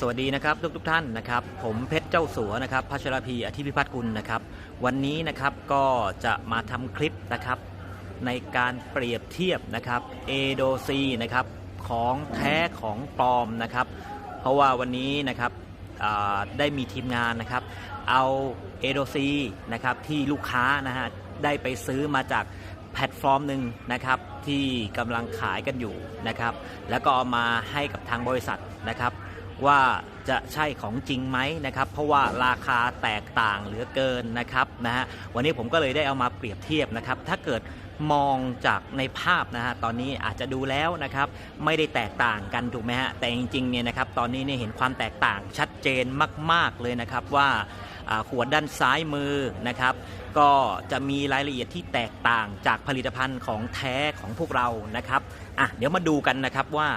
สวัสดีนะครับทุกทุกท่านนะครับ ผมเพชรเจ้าสัวนะครับพัชรพีอธิพิพัฒน์กุลนะครับ วันนี้นะครับก็จะมาทำคลิปนะครับ ในการเปรียบเทียบนะครับเอโดซีนะครับของแท้ของปลอมนะครับ เพราะว่าวันนี้นะครับได้มีทีมงานนะครับ เอาเอโดซีนะครับที่ลูกค้านะฮะได้ไปซื้อมาจากแพลตฟอร์มหนึ่งนะครับที่กำลังขายกันอยู่นะครับ แล้วก็เอามาให้กับทางบริษัทนะครับ ว่าจะใช่ของจริงไหมนะครับ เพราะว่าราคาแตกต่างเหลือเกินนะครับนะฮะวันนี้ผมก็เลยได้เอามาเปรียบเทียบนะครับ ถ้าเกิดมองจากในภาพนะฮะตอนนี้อาจจะดูแล้วนะครับไม่ได้แตกต่างกันถูกไหมฮะแต่จริงๆเนี่ยนะครับตอนนี้เนี่ยเห็นความแตกต่างชัดเจนมาก ๆเลยนะครับว่าขวดด้านซ้ายมือนะครับ ก็จะมีรายละเอียดที่แตกต่างจากผลิตภัณฑ์ของแท้ของพวกเรานะครับอะเดี๋ยวมาดูกันนะครับว่า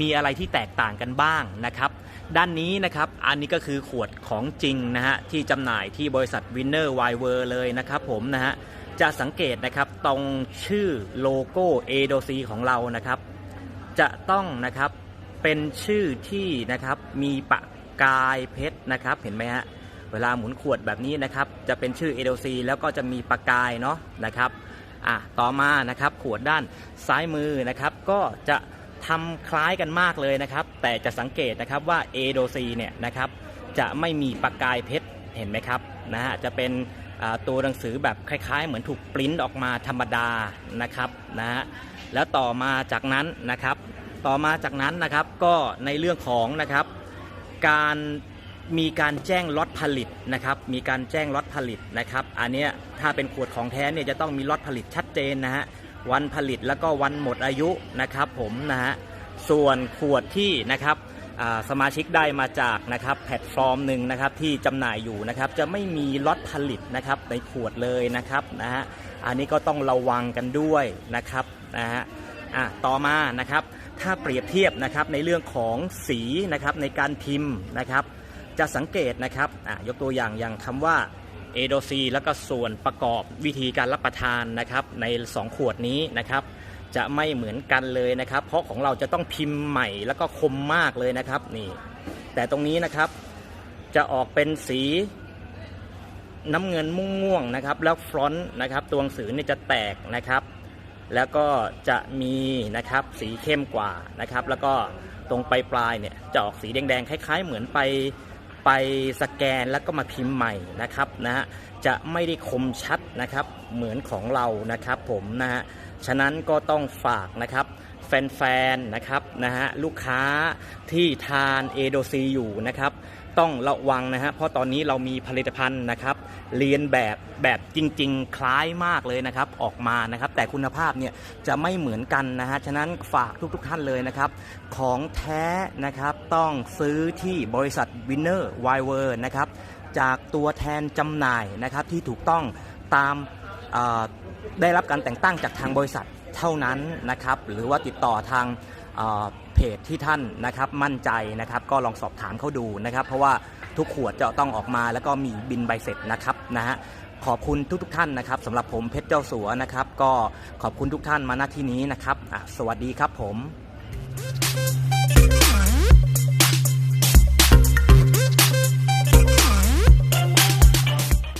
มีอะไรที่แตกต่างกันบ้างนะครับ ด้านนี้นะครับอันนี้ก็คือขวดของจริงนะฮะที่จำหน่ายที่บริษัท Winner w i w e r เลยนะครับผมนะฮะจะสังเกตนะครับตรงชื่อโลโก้ a d o c ของเรานะครับ จะต้องนะครับเป็นชื่อที่นะครับมีปากายเพชรนะครับเห็นไหมฮะเวลาหมุนขวดแบบนี้นะครับ จะเป็นชื่อ a d o c แล้วก็จะมีปากกายเนาะนะครับอะต่อมานะครับขวดด้านซ้ายมือนะครับ ก็จะ ทำคล้ายกันมากเลยนะครับ แต่จะสังเกตนะครับว่า a d o c เนี่ยนะครับจะไม่มีปากกายเพชรเห็นไหมครับนะฮะจะเป็นตัวหนังสือแบบคล้ายๆ เหมือนถูกปริ้นออกมาธรรมดานะครับนะฮะแล้วต่อมาจากนั้นนะครับ ต่อมาจากนั้นนะครับก็ในเรื่องของนะครับ การมีการแจ้งล็อตผลิตนะครับ มีการแจ้งล็อตผลิตนะครับ อันนี้ถ้าเป็นขวดของแท้เนี่ยจะต้องมีล็อตผลิตชัดเจนนะฮะ วันผลิตแล้วก็วันหมดอายุนะครับผมนะฮะส่วนขวดที่นะครับสมาชิกได้มาจากนะครับแพลตฟอร์มหนึ่งนะครับที่จำหน่ายอยู่นะครับจะไม่มีล็อตผลิตนะครับในขวดเลยนะครับนะฮะอันนี้ก็ต้องระวังกันด้วยนะครับนะฮะอะต่อมานะครับถ้าเปรียบเทียบนะครับในเรื่องของสีนะครับในการพิมพ์นะครับจะสังเกตนะครับอะยกตัวอย่างอย่างคำว่า เอโดซีแล้วก็ส่วนประกอบวิธีการรับประทานนะครับใน 2 ขวดนี้นะครับจะไม่เหมือนกันเลยนะครับ เพราะของเราจะต้องพิมพ์ใหม่แล้วก็คมมากเลยนะครับนี่ แต่ตรงนี้นะครับจะออกเป็นสีน้ำเงินม่วงๆนะครับ แล้วฟรอนต์นะครับตัวหนังสือเนี่ยจะแตกนะครับ แล้วก็จะมีนะครับสีเข้มกว่านะครับ แล้วก็ตรงปลายปลายๆเนี่ยจะออกสีแดงๆคล้าย ๆ เหมือนไป ไปสแกนแล้วก็มาพิมพ์ใหม่นะครับนะฮะจะไม่ได้คมชัดนะครับเหมือนของเรานะครับผมนะฮะฉะนั้นก็ต้องฝากนะครับ แฟนๆนะครับนะฮะลูกค้าที่ทานเอโดซีอยู่นะครับต้องระวังนะฮะเพราะตอนนี้เรามีผลิตภัณฑ์นะครับเรียนแบบแบบจริง ๆ คล้ายมากเลยนะครับออกมานะครับ แต่คุณภาพเนี่ยจะไม่เหมือนกันนะฮะฉะนั้นฝากทุกๆท่านเลยนะครับ ของแท้นะครับต้องซื้อที่บริษัท Winner w i w e r นะครับจากตัวแทนจำหน่ายนะครับที่ถูกต้องตามได้รับการแต่งตั้งจากทางบริษัท เท่านั้นนะครับ หรือว่าติดต่อทางเอ่อเพจที่ท่านนะครับมั่นใจนะครับก็ลองสอบถามเขาดูนะครับ เพราะว่าทุกขวดจะต้องออกมาแล้วก็มีบินใบเสร็จนะครับนะฮะขอบคุณทุกทท่านนะครับสำหรับผมเพชรเจ้าสัวนะครับ ก็ขอบคุณทุกท่านมาณที่นี้นะครับสวัสดีครับผม